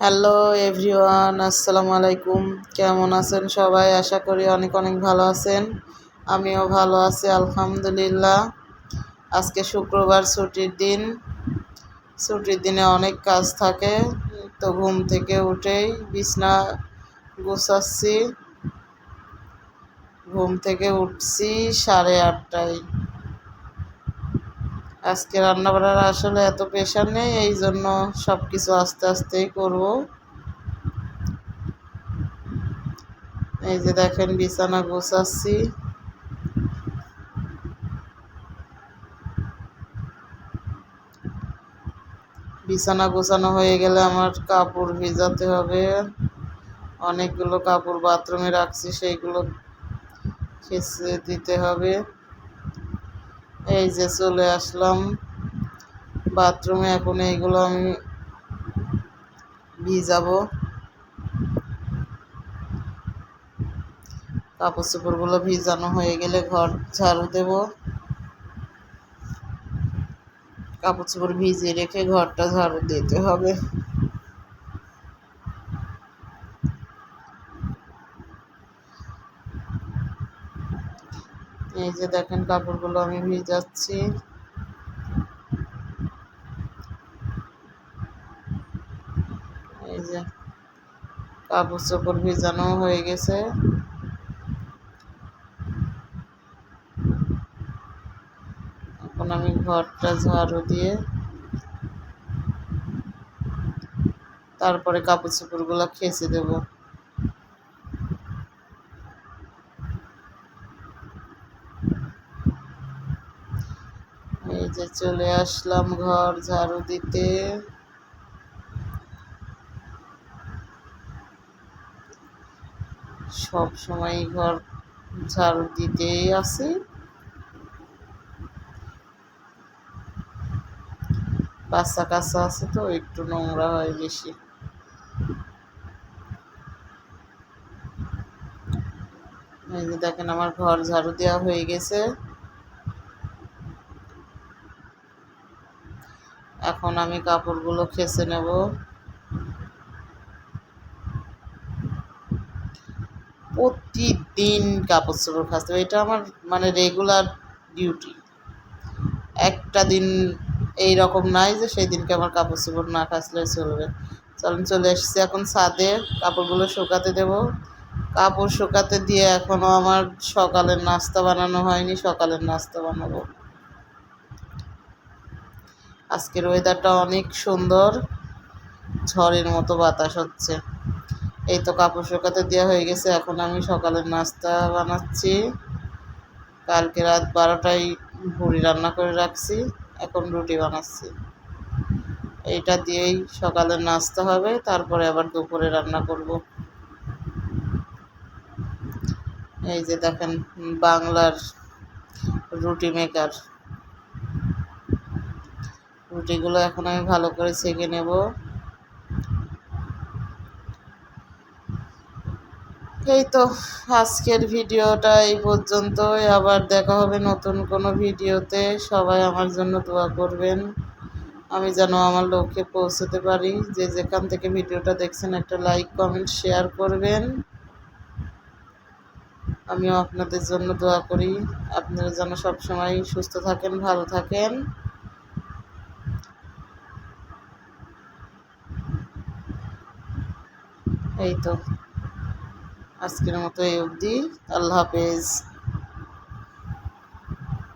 Hello everyone আসসালামু আলাইকুম কেমন আছেন সবাই? আশা করি অনেক অনেক ভালো আছেন। আমিও ভালো আছি, আলহামদুলিল্লাহ। আজকে শুক্রবার, ছুটির দিন। ছুটির দিনে অনেক কাজ থাকে। তো ঘুম থেকে উঠেই বিছনা গুছাচ্ছি। ঘুম থেকে উঠছি সাড়ে আটটায়। আজকে রান্না রান্নাবাড়ার আসলে এত প্রেশার নেই, এই জন্য সব কিছু আস্তে আস্তেই করব। এই যে দেখেন বিছানা গোছাচ্ছি। বিছানা গোছানো হয়ে গেলে আমার কাপড় ভেজাতে হবে। অনেকগুলো কাপড় বাথরুমে রাখছি, সেইগুলো খেসে দিতে হবে। এই যে চলে আসলাম। বাথরুমে এখন এইগুলো আমি ভিজাবো। কাপড় চোপড়গুলো ভিজানো হয়ে গেলে ঘর ঝাড়ু দেব। কাপড় চোপড় ভিজিয়ে রেখে ঘরটা ঝাড়ু দিতে হবে। এই যে দেখেন কাপড়গুলো আমি ভিজাচ্ছি এই যে কাপড় চোপড় ভিজানো হয়ে গেছে। এখন আমি ঘরটা ঝাড়ু দিয়ে তারপরে কাপড় চোপড়গুলো খেঁচে দেবো এই যে চলে আসলাম ঘর ঝাড়ু দিতে। সব সময় ঘর ঝাড়ু দিতেই আছে। বাচ্চা কাচ্চা আছে তো, একটু নোংরা হয় বেশি। এই যে দেখেন আমার ঘর ঝাড়ু দেওয়া হয়ে গেছে। এখন আমি কাপড়গুলো খেসে নেব। প্রতিদিন কাপড় চোপড় খাসতে এটা আমার মানে রেগুলার ডিউটি একটা দিন এই রকম নাই যে সেই দিনকে আমার কাপড় চোপড় না খাসলে চলবে। চলেন, চলে এসেছি এখন ছাদে। কাপড়গুলো শুকাতে দেব। কাপড় শুকাতে দিয়ে এখনও আমার সকালের নাস্তা বানানো হয়নি, সকালের নাস্তা বানাবো। আজকের ওয়েদারটা অনেক সুন্দর। ঝড়ের মতো বাতাস হচ্ছে। এই তো কাপড় শুকাতে দেওয়া হয়ে গেছে। এখন আমি সকালের নাস্তা বানাচ্ছি। কালকে রাত বারোটায় ভুড়ি রান্না করে রাখছি। এখন রুটি বানাচ্ছি। এইটা দিয়েই সকালের নাস্তা হবে। তারপরে আবার দুপুরে রান্না করব। এই যে দেখেন বাংলার রুটি মেকার রুটিগুলো এখন আমি ভালো করে সেঁকে নেব। এই তো আজকের ভিডিওটা এই পর্যন্তই। আবার দেখা হবে নতুন কোনো ভিডিওতে। সবাই আমার জন্য দোয়া করবেন। আমি যেন আমার লক্ষ্যে পৌঁছতে পারি। যে যেখান থেকে ভিডিওটা দেখছেন একটা লাইক, কমেন্ট, শেয়ার করবেন। আমিও আপনাদের জন্য দোয়া করি। আপনারা যেন সবসময় সুস্থ থাকেন, ভালো থাকেন। এই তো। আজকের মতো এই অবধি। আল্লাহ হাফেজ।